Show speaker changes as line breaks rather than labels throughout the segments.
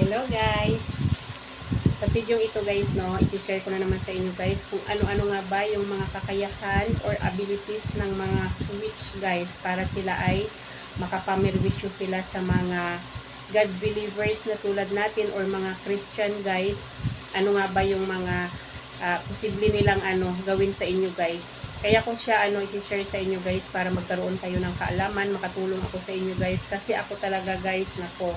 Hello guys! Sa video ito guys, no, isi-share ko na naman sa inyo guys kung ano-ano nga ba yung mga kakayahan or abilities ng mga witch guys para sila ay makapamirwisyo sila sa mga God believers na tulad natin or mga Christian guys. Ano nga ba yung mga ah, posible nilang ano gawin sa inyo guys. Kaya ko siya ano i-share sa inyo guys para magkaroon kayo ng kaalaman, makatulong ako sa inyo guys kasi ako talaga guys nako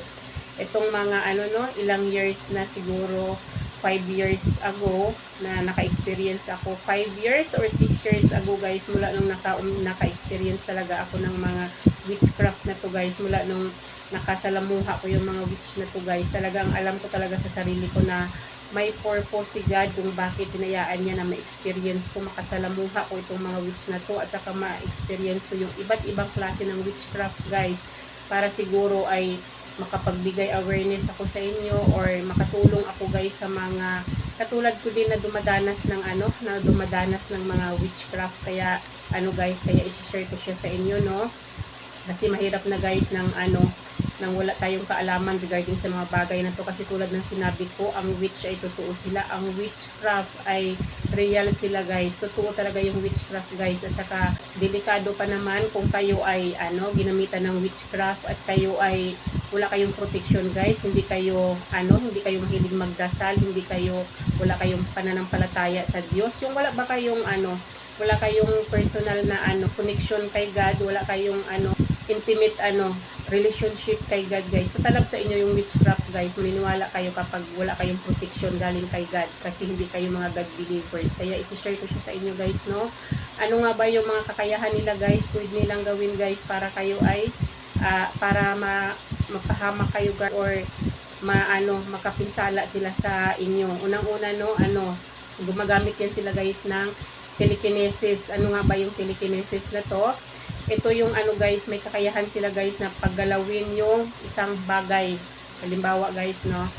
itong mga ano no, ilang years na siguro 5 years ago na naka-experience ako. 5 years or 6 years ago guys mula nung naka, um, naka-experience talaga ako ng mga witchcraft na to guys. Mula nung nakasalamuha ko yung mga witch na to guys. Talagang alam ko talaga sa sarili ko na may purpose si God kung bakit tinayaan niya na ma-experience ko, makasalamuha ko itong mga witch na to at saka ma-experience ko yung iba't ibang klase ng witchcraft guys. Para siguro ay makapagbigay awareness ako sa inyo or makatulong ako guys sa mga katulad ko din na dumadanas ng ano na dumadanas ng mga witchcraft. Kaya ano guys kaya i-share ko siya sa inyo no? Kasi mahirap na guys ng ano nang wala tayong kaalaman regarding sa mga bagay na to. Kasi tulad ng sinabi ko ang witch ay totoo sila. Ang witchcraft ay real sila guys. Totoo talaga yung witchcraft guys. At saka delikado pa naman kung kayo ay ano ginamitan ng witchcraft at kayo ay wala kayong protection guys. Hindi kayo ano hindi kayo mahilig magdasal hindi kayo wala kayong pananampalataya sa Diyos. Yung wala ba kayong ano wala kayong personal na ano connection kay God wala kayong ano intimate ano relationship kay God guys. Tatalab sa inyo yung witchcraft guys. Maniniwala kayo kapag wala kayong protection galing kay God kasi hindi kayo mga God believers. Kaya isi-share ko siya sa inyo guys no? Ano nga ba yung mga kakayahan nila guys? Pwede nilang gawin guys para kayo ay ah, para ma mapahamak kayo guys or maano makapinsala sila sa inyo unang-una no ano gumagamit yan sila guys ng telekinesis ano nga ba yung telekinesis na to ito yung ano guys, may kakayahan sila guys na paggalawin yung isang bagay. Halimbawa guys, no,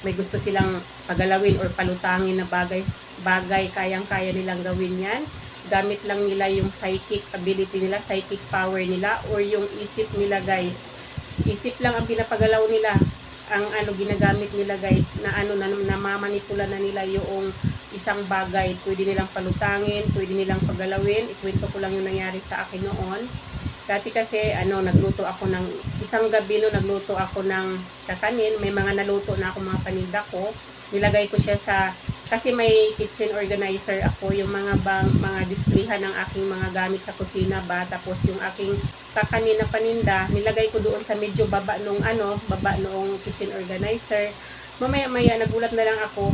may gusto silang pagalawin or palutangin na bagay, bagay kayang-kaya nilang gawin yan. Gamit lang nila yung psychic ability nila, psychic power nila, or yung isip nila guys. Isip lang ang pinapagalaw nila ang ano ginagamit nila guys na ano na namamanipula na nila yung isang bagay. Pwede nilang palutangin pwede nilang pagalawin. Ikwento ko lang yung nangyari sa akin noon. Dati kasi ano nagluto ako ng isang gabi no nagluto ako ng kakanin. May mga naluto na ako mga paninda ko. Nilagay ko siya sa kasi may kitchen organizer ako yung mga bang mga displayhan ng aking mga gamit sa kusina ba tapos yung aking kakanin na paninda nilagay ko doon sa medyo baba nung ano baba noong kitchen organizer. Mamaya maya nagulat na lang ako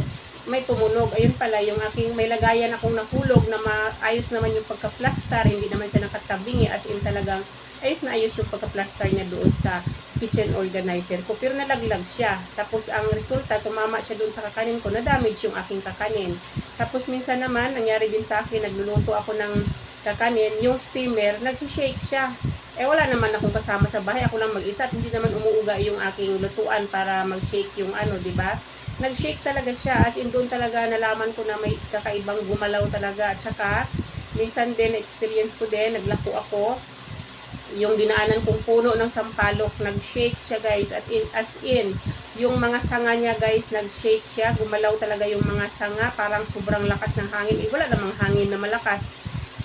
may tumunog. Ayun pala yung aking may lagayan akong nahulog na maayos naman yung pagka-plaster hindi naman siya nakatabingi as in talagang ayos na ayos yung pagka-plaster niya doon sa kitchen organizer ko pero nalaglag siya. Tapos ang resulta tumama siya doon sa kakanin ko na damage yung aking kakanin. Tapos minsan naman nangyari din sa akin nagluluto ako ng kakanin yung steamer nagsishake siya. Eh wala naman akong kasama sa bahay ako lang mag-isa hindi naman umuuga yung aking lutuan para mag-shake yung ano di ba? Nag-shake talaga siya as in doon talaga nalaman ko na may kakaibang gumalaw talaga. At saka minsan din experience ko din naglako ako yung dinaanan kong puno ng sampalok, nag-shake siya guys, at in, as in, yung mga sanga niya guys, nag-shake siya, gumalaw talaga yung mga sanga, parang sobrang lakas ng hangin, eh, wala namang hangin na malakas,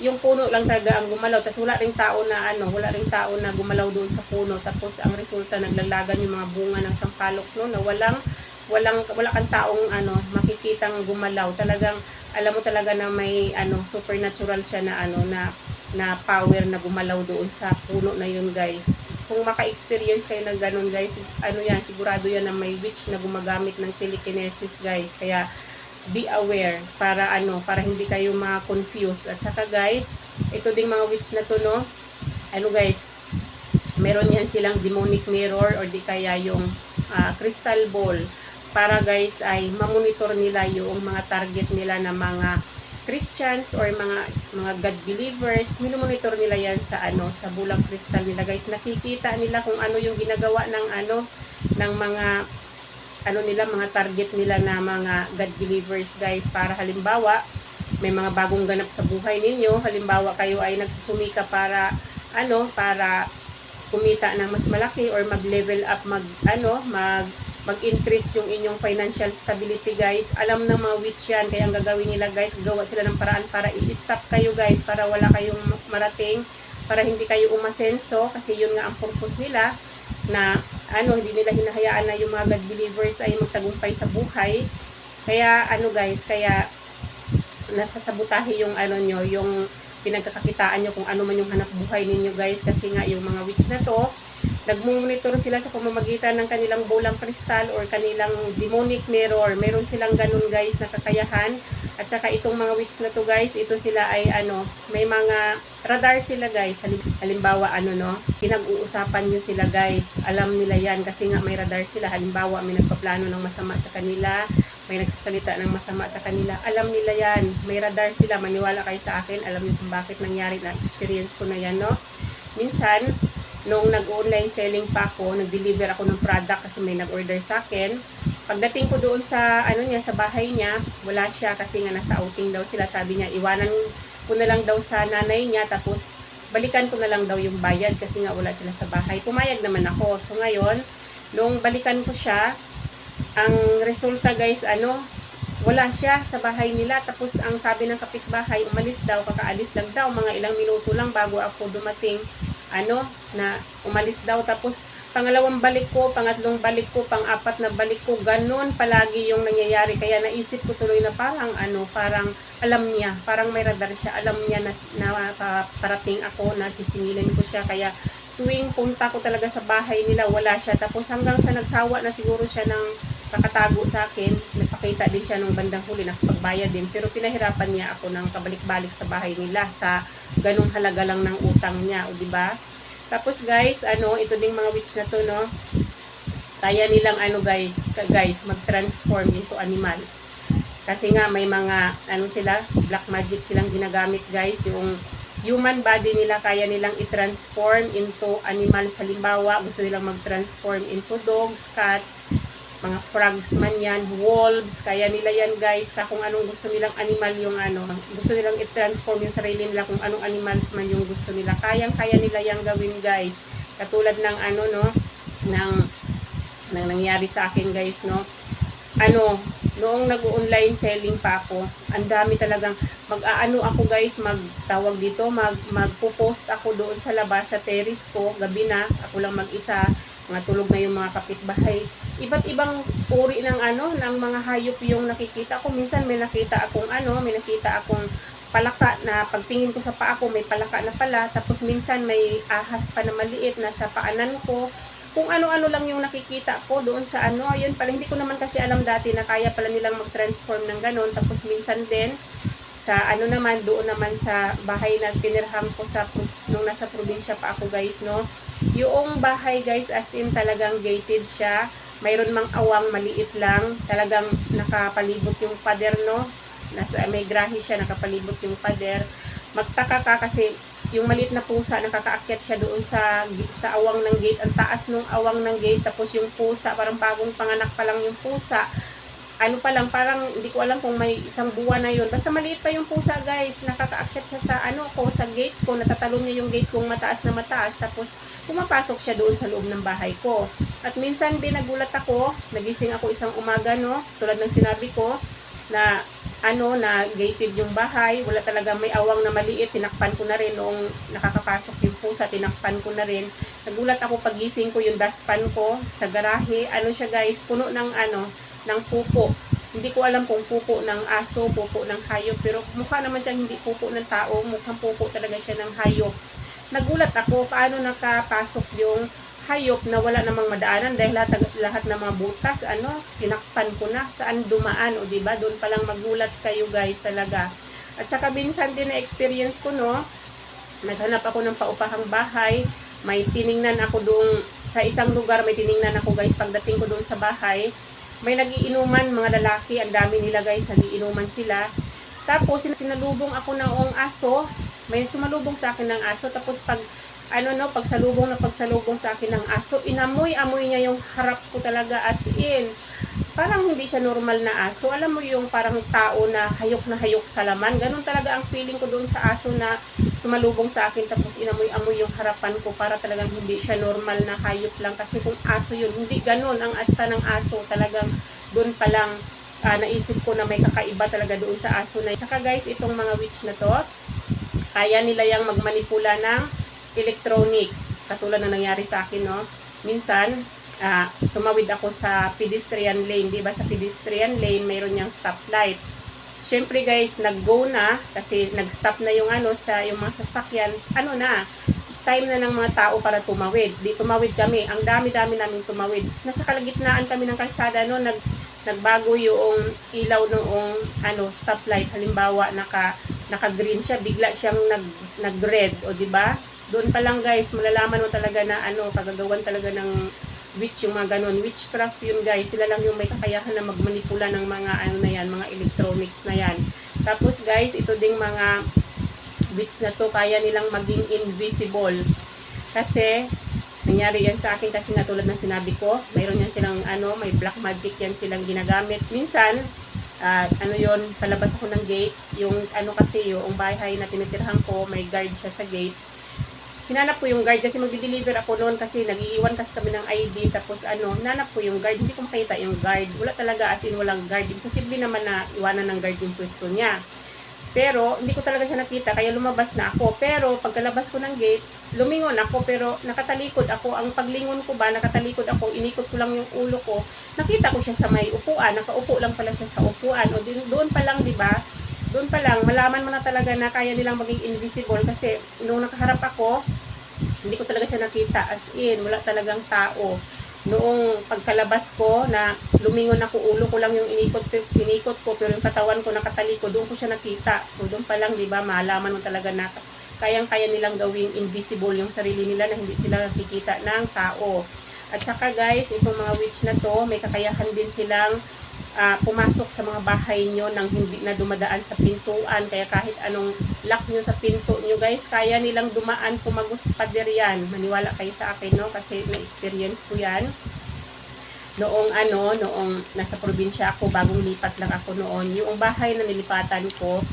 yung puno lang talaga ang gumalaw, tapos wala ring tao na ano, wala ring tao na gumalaw doon sa puno, tapos ang resulta, naglalagan yung mga bunga ng sampalok, no, na walang, walang, wala kang taong ano, makikitang gumalaw, talagang, alam mo talaga na may ano, supernatural siya na ano, na na power na gumalaw doon sa puno na yun guys. Kung maka-experience kayo ng ganun guys, ano yan, sigurado yan na may witch na gumagamit ng telekinesis guys. Kaya be aware para ano, para hindi kayo ma-confuse. At saka guys, ito ding mga witch na to no, ano guys, meron yan silang demonic mirror or di kaya yung ah, crystal ball para guys ay mamonitor nila yung mga target nila na mga Christians or mga mga God believers, minomonitor nila yan sa ano, sa bulang kristal nila guys. Nakikita nila kung ano yung ginagawa ng ano ng mga ano nila mga target nila na mga God believers guys para halimbawa may mga bagong ganap sa buhay ninyo, halimbawa kayo ay nagsusumika para ano, para kumita ng mas malaki or mag-level up mag ano, mag mag-increase yung inyong financial stability guys. Alam ng mga witch yan, kaya ang gagawin nila guys, gawa sila ng paraan para i-stop kayo guys, para wala kayong marating, para hindi kayo umasenso, kasi yun nga ang purpose nila, na ano, hindi nila hinahayaan na yung mga God believers ay magtagumpay sa buhay. Kaya ano guys, kaya nasa sabotahe yung ano nyo, yung pinagkakakitaan nyo kung ano man yung hanap buhay ninyo guys kasi nga yung mga witch na to nagmumonitor sila sa pamamagitan ng kanilang bolang kristal or kanilang demonic mirror. Meron silang ganun guys na kakayahan. At saka itong mga witch na to guys, ito sila ay ano, may mga radar sila guys. Halim- Halimbawa ano no, pinag-uusapan nyo sila guys. Alam nila yan kasi nga may radar sila. Halimbawa may nagpaplano ng masama sa kanila, may nagsasalita ng masama sa kanila. Alam nila yan. May radar sila. Maniwala kayo sa akin. Alam niyo kung bakit nangyari na experience ko na yan no. Minsan, Noong nag-online selling pa ako, nag-deliver ako ng product kasi may nag-order sa akin. Pagdating ko doon sa ano niya sa bahay niya, wala siya kasi nga nasa outing daw sila. Sabi niya, iwanan ko na lang daw sa nanay niya tapos balikan ko na lang daw yung bayad kasi nga wala sila sa bahay. Pumayag naman ako. So ngayon, nung balikan ko siya, ang resulta guys, ano, wala siya sa bahay nila. Tapos ang sabi ng kapitbahay, umalis daw, kakaalis lang daw, mga ilang minuto lang bago ako dumating ano, na umalis daw. Tapos, pangalawang balik ko, pangatlong balik ko, pang-apat na balik ko, ganun palagi yung nangyayari. Kaya naisip ko tuloy na parang, ano, parang alam niya, parang may radar siya, alam niya na, na parating ako, na sisingilin ko siya. Kaya, tuwing punta ko talaga sa bahay nila, wala siya. Tapos hanggang sa nagsawa na siguro siya ng kakatago sa akin, nagpakita din siya nung bandang huli, nakapagbayad din. Pero pinahirapan niya ako ng kabalik-balik sa bahay nila sa ganung halaga lang ng utang niya, o di ba? Tapos guys, ano, ito ding mga witch na to, no? Kaya nilang ano guys, guys, mag-transform into animals. Kasi nga may mga ano sila, black magic silang ginagamit guys, yung human body nila kaya nilang i-transform into animals. Halimbawa, gusto nilang mag-transform into dogs, cats, mga frogs man yan, wolves, kaya nila yan guys, ka kung anong gusto nilang animal yung ano, gusto nilang i-transform yung sarili nila kung anong animals man yung gusto nila, kayang kaya nila yang gawin guys, katulad ng ano no, ng, ng nangyari sa akin guys no, ano, noong nag-online selling pa ako, ang dami talagang mag-aano ako guys, magtawag dito, mag magpo-post ako doon sa labas sa terrace ko, gabi na, ako lang mag-isa, mga tulog na yung mga kapitbahay. Iba't ibang uri ng ano, ng mga hayop yung nakikita ko. Minsan may nakita akong ano, may nakita akong palaka na pagtingin ko sa paa ko may palaka na pala tapos minsan may ahas pa na maliit na sa paanan ko kung ano-ano lang yung nakikita ko doon sa ano yun pala hindi ko naman kasi alam dati na kaya pala nilang mag-transform ng ganon tapos minsan din sa ano naman doon naman sa bahay na pinirham ko sa nung nasa probinsya pa ako guys no yung bahay guys as in talagang gated siya. Mayroon mang awang maliit lang. Talagang nakapalibot yung pader no. Nasa, may grahe siya nakapalibot yung pader. Magtaka ka kasi yung maliit na pusa nakakaakyat siya doon sa sa awang ng gate. Ang taas nung awang ng gate tapos yung pusa parang bagong panganak pa lang yung pusa ano pa lang, parang hindi ko alam kung may isang buwan na yun. Basta maliit pa yung pusa guys. Nakakaakyat siya sa ano ko, sa gate ko. Natatalon niya yung gate kong mataas na mataas. Tapos pumapasok siya doon sa loob ng bahay ko. At minsan din nagulat ako, nagising ako isang umaga no, tulad ng sinabi ko, na ano na gated yung bahay, wala talaga may awang na maliit, tinakpan ko na rin noong nakakapasok yung pusa, tinakpan ko na rin. Nagulat ako pagising ko yung dustpan ko sa garahe, ano siya guys, puno ng ano, ng pupo. Hindi ko alam kung pupo ng aso, pupo ng hayop, pero mukha naman siya hindi pupo ng tao, mukhang pupo talaga siya ng hayop. Nagulat ako paano nakapasok yung hayop na wala namang madaanan dahil lahat, lahat ng mga butas, ano, tinakpan ko na, saan dumaan, o diba, doon palang magulat kayo guys talaga. At saka minsan din na experience ko, no, naghanap ako ng paupahang bahay, may tiningnan ako doon sa isang lugar, may tiningnan ako guys, pagdating ko doon sa bahay, may nagiinuman, mga lalaki, ang dami nila guys, nagiinuman sila. Tapos, sinalubong ako ng ong aso, may sumalubong sa akin ng aso, tapos pag, ano no, pagsalubong na pagsalubong sa akin ng aso, inamoy-amoy niya yung harap ko talaga as in. Parang hindi siya normal na aso. Alam mo yung parang tao na hayok na hayok sa laman. Ganun talaga ang feeling ko doon sa aso na sumalubong sa akin tapos inamoy-amoy yung harapan ko para talagang hindi siya normal na hayop lang kasi kung aso yun, hindi ganun ang asta ng aso talagang doon pa lang ah, naisip ko na may kakaiba talaga doon sa aso na yun. Tsaka guys, itong mga witch na to, kaya nila yung magmanipula ng electronics. Katulad na nangyari sa akin, no? Minsan, ah, tumawid ako sa pedestrian lane. Di ba sa pedestrian lane, mayroon niyang stoplight. Siyempre guys, nag-go na kasi nag-stop na yung ano sa yung mga sasakyan. Ano na, time na ng mga tao para tumawid. Di tumawid kami. Ang dami-dami namin tumawid. Nasa kalagitnaan kami ng kalsada no, nag nagbago yung ilaw noong ano stoplight. Halimbawa, naka naka-green siya, bigla siyang nag nag-red, o di ba? Doon pa lang guys, malalaman mo talaga na ano, kagagawan talaga ng witch yung mga ganun. Witchcraft yun guys. Sila lang yung may kakayahan na magmanipula ng mga ano na yan, mga electronics na yan. Tapos guys, ito ding mga witch na to, kaya nilang maging invisible. Kasi, nangyari yan sa akin kasi nga tulad ng sinabi ko, mayroon yan silang ano, may black magic yan silang ginagamit. Minsan, ah, ano yon palabas ako ng gate, yung ano kasi yung bahay na tinitirhan ko, may guard siya sa gate hinanap ko yung guard kasi magdi-deliver ako noon kasi nag-iiwan kasi kami ng ID tapos ano, hinanap ko yung guard, hindi ko makita yung guard. Wala talaga as in walang guard. Imposible naman na iwanan ng guard yung pwesto niya. Pero hindi ko talaga siya nakita kaya lumabas na ako. Pero pagkalabas ko ng gate, lumingon ako pero nakatalikod ako. Ang paglingon ko ba, nakatalikod ako, inikot ko lang yung ulo ko. Nakita ko siya sa may upuan, nakaupo lang pala siya sa upuan. O doon pa lang, di ba? Doon pa lang, malaman mo na talaga na kaya nilang maging invisible kasi nung nakaharap ako, hindi ko talaga siya nakita as in, wala talagang tao. Noong pagkalabas ko na lumingon ako, ulo ko lang yung inikot, inikot ko, pero yung katawan ko nakataliko, doon ko siya nakita. So doon pa lang, di ba, malaman mo talaga na kayang-kaya nilang gawing invisible yung sarili nila na hindi sila nakikita ng tao. At saka guys, itong mga witch na to, may kakayahan din silang ah, pumasok sa mga bahay nyo nang hindi na dumadaan sa pintuan. Kaya kahit anong lock nyo sa pinto nyo guys, kaya nilang dumaan pumagos sa pader yan. Maniwala kayo sa akin, no? Kasi na-experience ko yan. Noong ano, noong nasa probinsya ako, bagong lipat lang ako noon, yung bahay na nilipatan ko,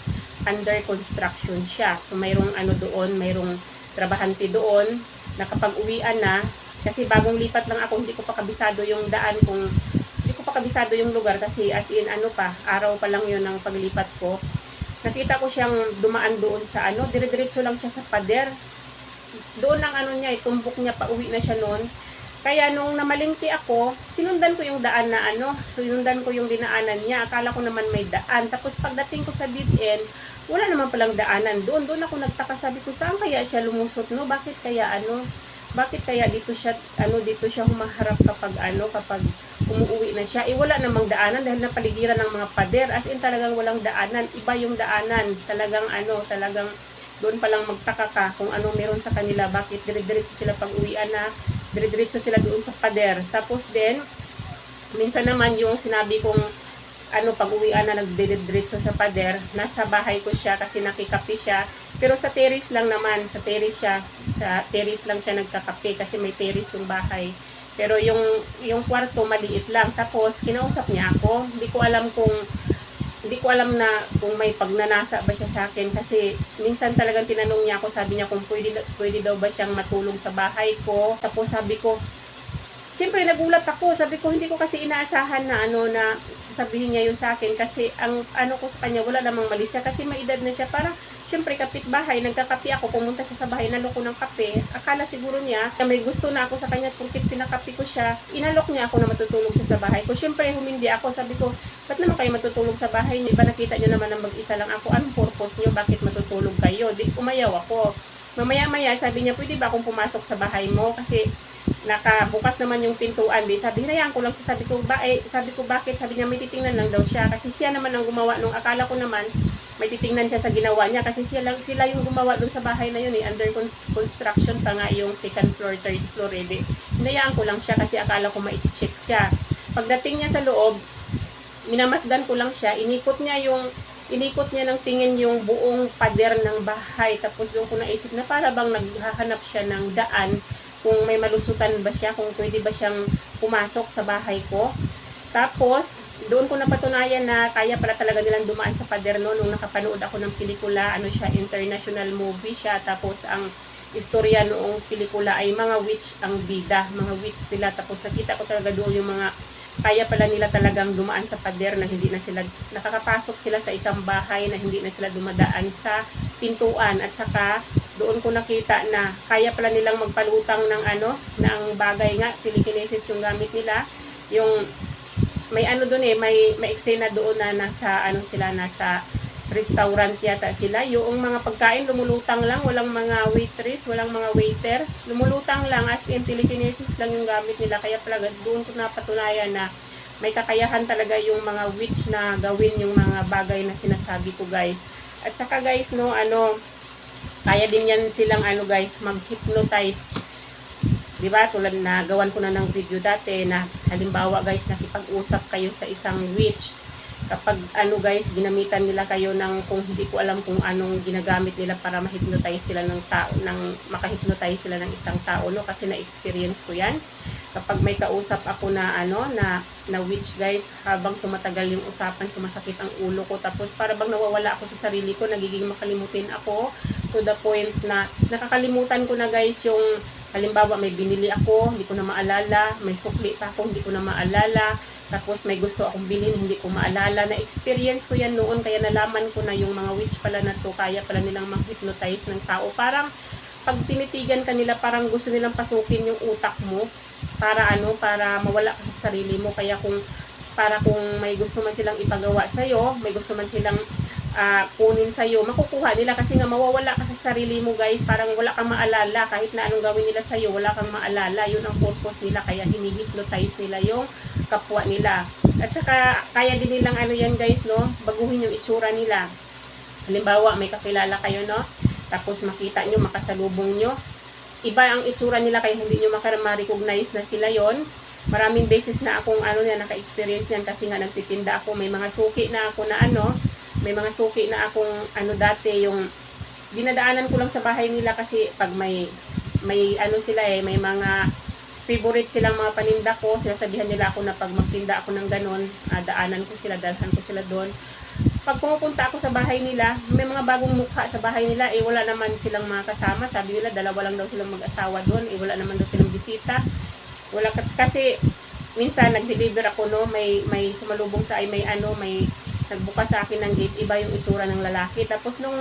under construction siya. So mayroong ano doon, mayroong trabahante doon, nakapag-uwian na, kasi bagong lipat lang ako, hindi ko pa kabisado yung daan kung pa kabisado yung lugar kasi as in ano pa, araw pa lang yun ng paglipat ko. Nakita ko siyang dumaan doon sa ano, dire-diretso lang siya sa pader. Doon ang ano niya, eh, tumbok niya pa uwi na siya noon. Kaya nung namalingki ako, sinundan ko yung daan na ano, sinundan ko yung dinaanan niya. Akala ko naman may daan. Tapos pagdating ko sa dead wala naman palang daanan doon. Doon ako nagtaka, sabi ko, saan kaya siya lumusot, no? Bakit kaya ano, bakit kaya dito siya, ano, dito siya humaharap kapag ano, kapag umuwi na siya. Eh, wala namang daanan dahil napaligiran ng mga pader. As in, talagang walang daanan. Iba yung daanan. Talagang ano, talagang doon pa lang magtaka ka kung ano meron sa kanila. Bakit dire-diretso sila pag uwian na, dire-diretso sila doon sa pader. Tapos din, minsan naman yung sinabi kong ano, pag uwian na nagdidiretso sa pader, nasa bahay ko siya kasi nakikapi siya. Pero sa terrace lang naman, sa terrace siya, sa terrace lang siya nagkakape kasi may terrace yung bahay. Pero yung yung kwarto maliit lang. Tapos kinausap niya ako. Hindi ko alam kung hindi ko alam na kung may pagnanasa ba siya sa akin kasi minsan talagang tinanong niya ako, sabi niya kung pwede, pwede daw ba siyang matulog sa bahay ko. Tapos sabi ko, Siyempre nagulat ako, sabi ko hindi ko kasi inaasahan na ano na sasabihin niya yun sa akin kasi ang ano ko sa kanya wala namang mali siya kasi may edad na siya para siyempre kapitbahay, nagkakape ako, pumunta siya sa bahay, naloko ng kape. Akala siguro niya na may gusto na ako sa kanya porque pinakape ko siya. Inalok niya ako na matutulog siya sa bahay ko. Siyempre humindi ako, sabi ko, ba't naman kayo matutulog sa bahay niyo? Iba nakita niyo naman na mag-isa lang ako. Anong purpose niyo? Bakit matutulog kayo? Di, umayaw ako. Mamaya-maya, sabi niya, pwede ba akong pumasok sa bahay mo? Kasi nakabukas naman yung pintuan. Di, sabi, hinayaan ko lang siya. Sabi ko, ba, eh, sabi ko, bakit? Sabi niya, may titingnan lang daw siya. Kasi siya naman ang gumawa nung akala ko naman, may titingnan siya sa ginawa niya. Kasi siya lang, sila yung gumawa dun sa bahay na yun eh. Under con- construction pa nga yung second floor, third floor eh. Hinayaan ko lang siya kasi akala ko ma-check siya. Pagdating niya sa loob, minamasdan ko lang siya. Inikot niya yung inikot niya ng tingin yung buong pader ng bahay. Tapos doon ko naisip na para bang naghahanap siya ng daan kung may malusutan ba siya, kung pwede ba siyang pumasok sa bahay ko. Tapos, doon ko napatunayan na kaya pala talaga nilang dumaan sa pader no nung nakapanood ako ng pelikula ano siya international movie siya. Tapos ang istorya noong pelikula ay mga witch ang bida. Mga witch sila. Tapos nakita ko talaga doon yung mga kaya pala nila talagang dumaan sa pader na hindi na sila nakakapasok sila sa isang bahay na hindi na sila dumadaan sa pintuan. At saka doon ko nakita na kaya pala nilang magpalutang ng ano ng bagay nga telekinesis yung gamit nila. Yung may ano doon eh, may may eksena doon na nasa ano sila nasa restaurant yata sila. Yung mga pagkain lumulutang lang, walang mga waitress, walang mga waiter. Lumulutang lang as in telekinesis lang yung gamit nila. Kaya pala doon ko napatunayan na may kakayahan talaga yung mga witch na gawin yung mga bagay na sinasabi ko guys. At saka guys no, ano kaya din yan silang ano guys mag-hypnotize 'di ba? Tulad na gawan ko na ng video dati na halimbawa guys nakipag-usap kayo sa isang witch. Kapag ano guys, ginamitan nila kayo ng kung hindi ko alam kung anong ginagamit nila para ma-hypnotize sila ng tao, ng maka-hypnotize sila ng isang tao no kasi na-experience ko 'yan. Kapag may kausap ako na ano na na witch guys, habang tumatagal yung usapan, sumasakit ang ulo ko tapos para bang nawawala ako sa sarili ko, nagiging makalimutin ako to the point na nakakalimutan ko na guys yung halimbawa may binili ako, hindi ko na maalala, may sukli pa ako, hindi ko na maalala, tapos may gusto akong bilhin, hindi ko maalala, na experience ko yan noon, kaya nalaman ko na yung mga witch pala na to, kaya pala nilang mag-hypnotize ng tao, parang pag tinitigan ka nila, parang gusto nilang pasukin yung utak mo, para ano, para mawala ka sa sarili mo, kaya kung para kung may gusto man silang ipagawa sa'yo, may gusto man silang uh, kunin sa iyo, makukuha nila kasi nga mawawala ka sa sarili mo guys, parang wala kang maalala kahit na anong gawin nila sa iyo, wala kang maalala. Yun ang purpose nila kaya hinihypnotize nila yung kapwa nila. At saka kaya din nilang ano yan guys, no? Baguhin yung itsura nila. Halimbawa, may kakilala kayo, no? Tapos makita nyo, makasalubong nyo. Iba ang itsura nila kaya hindi nyo makama-recognize na sila yon Maraming beses na akong ano yan, naka-experience yan kasi nga nagtitinda ako. May mga suki na ako na ano, may mga suki na akong ano dati yung dinadaanan ko lang sa bahay nila kasi pag may may ano sila eh may mga favorite silang mga paninda ko sinasabihan nila ako na pag magtinda ako ng ganon uh, daanan ko sila dalhan ko sila doon. Pag pumupunta ako sa bahay nila may mga bagong mukha sa bahay nila eh wala naman silang mga kasama. Sabi nila dalawa lang daw silang mag-asawa doon eh wala naman daw silang bisita. Wala kasi minsan nag-deliver ako no may may sumalubong sa ay may ano may nagbukas sa akin ng gate, iba yung itsura ng lalaki. Tapos nung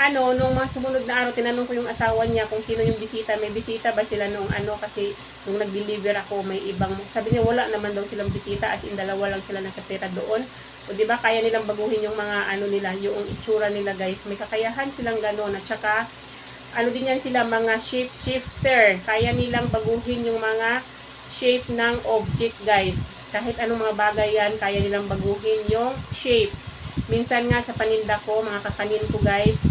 ano, nung mga sumunod na araw, tinanong ko yung asawa niya kung sino yung bisita. May bisita ba sila nung ano, kasi nung nag-deliver ako, may ibang, sabi niya wala naman daw silang bisita, as in dalawa lang sila nakatira doon. O di ba kaya nilang baguhin yung mga ano nila, yung itsura nila guys. May kakayahan silang gano'n. At saka, ano din yan sila, mga shape shifter. Kaya nilang baguhin yung mga shape ng object guys kahit anong mga bagay yan, kaya nilang baguhin yung shape. Minsan nga sa paninda ko, mga kakanin ko guys,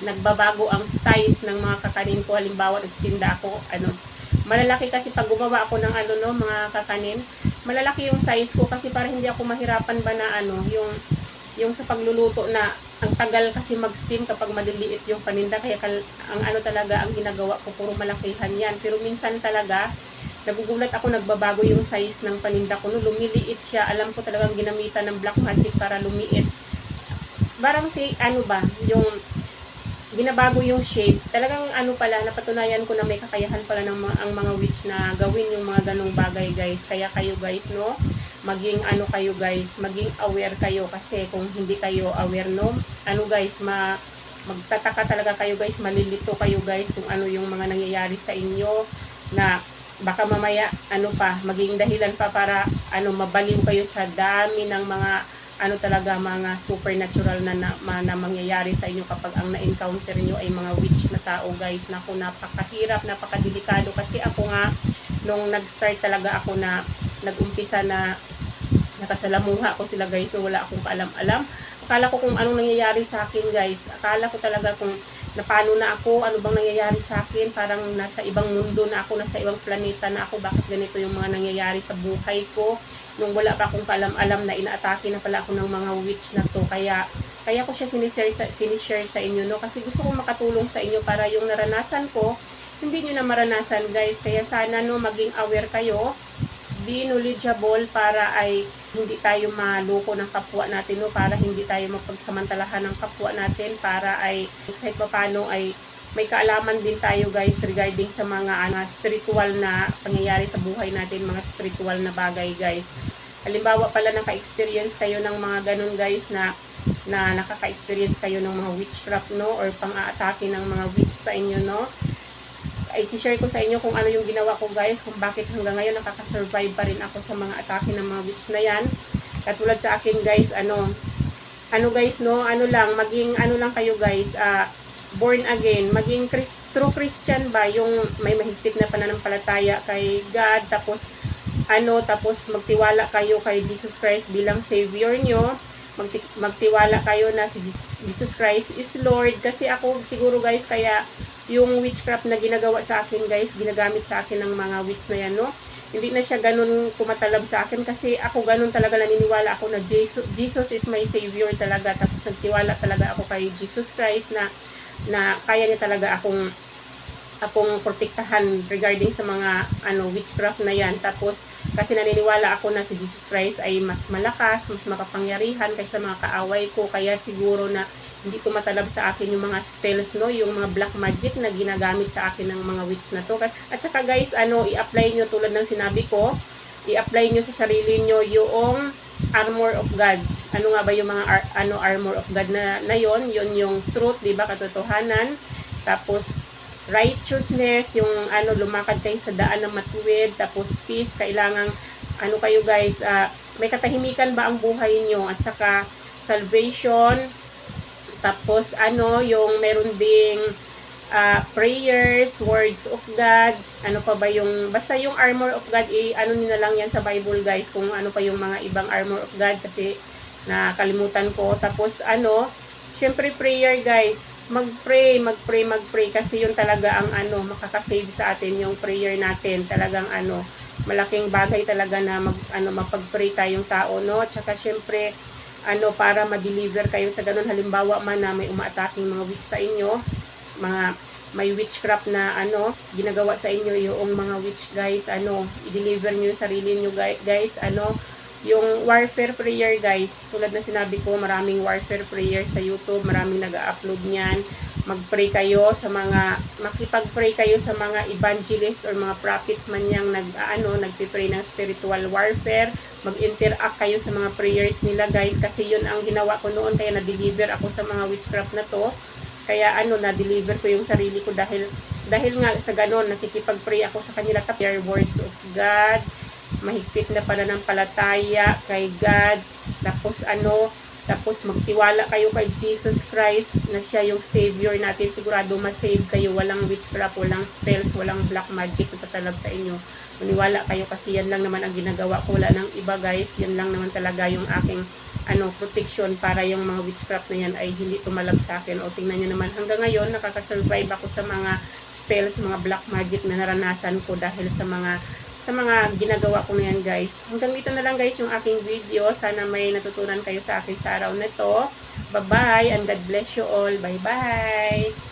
nagbabago ang size ng mga kakanin ko. Halimbawa, nagtinda ako, ano, malalaki kasi pag gumawa ako ng ano no, mga kakanin, malalaki yung size ko kasi para hindi ako mahirapan ba na ano, yung yung sa pagluluto na ang tagal kasi mag-steam kapag maliliit yung paninda kaya kal, ang ano talaga ang ginagawa ko puro malakihan yan pero minsan talaga nagugulat ako nagbabago yung size ng paninda ko. No lumiliit siya alam ko talagang ginamitan ng black magic para lumiit. Parang ano ba yung binabago yung shape. Talagang ano pala napatunayan ko na may kakayahan pala ng ang mga witch na gawin yung mga ganong bagay guys. Kaya kayo guys no? Maging ano kayo guys? Maging aware kayo kasi kung hindi kayo aware no? Ano guys ma magtataka talaga kayo guys. Malilito kayo guys kung ano yung mga nangyayari sa inyo na baka mamaya ano pa maging dahilan pa para ano mabaliw kayo sa dami ng mga ano talaga mga supernatural na, na, na mangyayari sa inyo kapag ang na-encounter nyo ay mga witch na tao guys. Naku napakahirap napakadelikado. Kasi ako nga nung nag-start talaga ako na nag-umpisa na nakasalamuha ko sila guys na wala akong kaalam-alam akala ko kung anong nangyayari sa akin guys. Akala ko talaga kung na paano na ako, ano bang nangyayari sa akin, parang nasa ibang mundo na ako, nasa ibang planeta na ako, bakit ganito yung mga nangyayari sa buhay ko, nung wala pa akong kalam-alam na inaatake na pala ako ng mga witch na to, kaya, kaya ko siya sinishare sa, sinishare sa inyo, no, kasi gusto kong makatulong sa inyo para yung naranasan ko, hindi nyo na maranasan guys, kaya sana no, maging aware kayo, knowledgeable para ay hindi tayo maloko ng kapwa natin, no? Para hindi tayo mapagsamantalahan ng kapwa natin, para ay kahit paano ay may kaalaman din tayo guys regarding sa mga ano, spiritual na pangyayari sa buhay natin, mga spiritual na bagay guys. Halimbawa pala naka-experience kayo ng mga ganun guys na na nakaka-experience kayo ng mga witchcraft no or pang-aatake ng mga witch sa inyo no ay share ko sa inyo kung ano yung ginawa ko guys, kung bakit hanggang ngayon nakaka-survive pa rin ako sa mga atake ng mga witch na yan. Katulad sa akin guys, ano, ano guys no, ano lang, maging ano lang kayo guys, ah, born again, maging Christ, true Christian ba, yung may mahigpit na pananampalataya kay God, tapos ano, tapos magtiwala kayo kay Jesus Christ bilang Savior nyo, magti, magtiwala kayo na si Jesus Christ is Lord, kasi ako siguro guys, kaya yung witchcraft na ginagawa sa akin guys, ginagamit sa akin ng mga witch na yan, no? Hindi na siya ganun kumatalab sa akin kasi ako ganun talaga naniniwala ako na Jesus, Jesus is my savior talaga. Tapos nagtiwala talaga ako kay Jesus Christ na na kaya niya talaga akong akong protektahan regarding sa mga ano witchcraft na yan. Tapos kasi naniniwala ako na si Jesus Christ ay mas malakas, mas makapangyarihan kaysa mga kaaway ko. Kaya siguro na hindi ko matalab sa akin yung mga spells, no? Yung mga black magic na ginagamit sa akin ng mga witch na to. At saka guys, ano, i-apply nyo tulad ng sinabi ko, i-apply nyo sa sarili nyo yung armor of God. Ano nga ba yung mga ar- ano armor of God na, na yon? Yun yung truth, di ba? Katotohanan. Tapos, righteousness, yung ano, lumakad kayo sa daan ng matuwid, tapos peace, kailangan, ano kayo guys, uh, may katahimikan ba ang buhay nyo, at saka salvation, tapos ano, yung meron ding uh, prayers, words of God, ano pa ba yung, basta yung armor of God, eh, ano nyo na lang yan sa Bible guys, kung ano pa yung mga ibang armor of God, kasi nakalimutan ko. Tapos ano, syempre prayer guys, mag-pray, mag-pray, mag-pray kasi yun talaga ang ano, makakasave sa atin yung prayer natin. Talagang ano, malaking bagay talaga na mag, ano, mapag-pray tayong tao, no? Tsaka syempre, ano, para ma-deliver kayo sa ganun. Halimbawa man na may umaataking mga witch sa inyo, mga may witchcraft na ano, ginagawa sa inyo yung mga witch guys, ano, i-deliver yung sarili nyo guys, ano, yung warfare prayer guys, tulad na sinabi ko, maraming warfare prayer sa YouTube, maraming nag-upload niyan. Mag-pray kayo sa mga, makipag-pray kayo sa mga evangelist or mga prophets man yang nag, ano, nagpipray ng spiritual warfare. Mag-interact kayo sa mga prayers nila guys, kasi yun ang ginawa ko noon, kaya na-deliver ako sa mga witchcraft na to. Kaya ano, na-deliver ko yung sarili ko dahil, dahil nga sa ganon, nakikipag-pray ako sa kanila, prayer words of God, mahigpit na pananampalataya kay God. Tapos ano, tapos magtiwala kayo kay Jesus Christ na siya yung Savior natin. Sigurado ma-save kayo. Walang witchcraft, walang spells, walang black magic na tatalab sa inyo. Maniwala kayo kasi yan lang naman ang ginagawa ko. Wala nang iba guys. Yan lang naman talaga yung aking ano, protection para yung mga witchcraft na yan ay hindi tumalab sa akin. O tingnan nyo naman, hanggang ngayon nakaka-survive ako sa mga spells, mga black magic na naranasan ko dahil sa mga sa mga ginagawa ko na yan guys. Hanggang dito na lang guys yung aking video. Sana may natutunan kayo sa akin sa araw na to. Bye-bye and God bless you all. Bye-bye!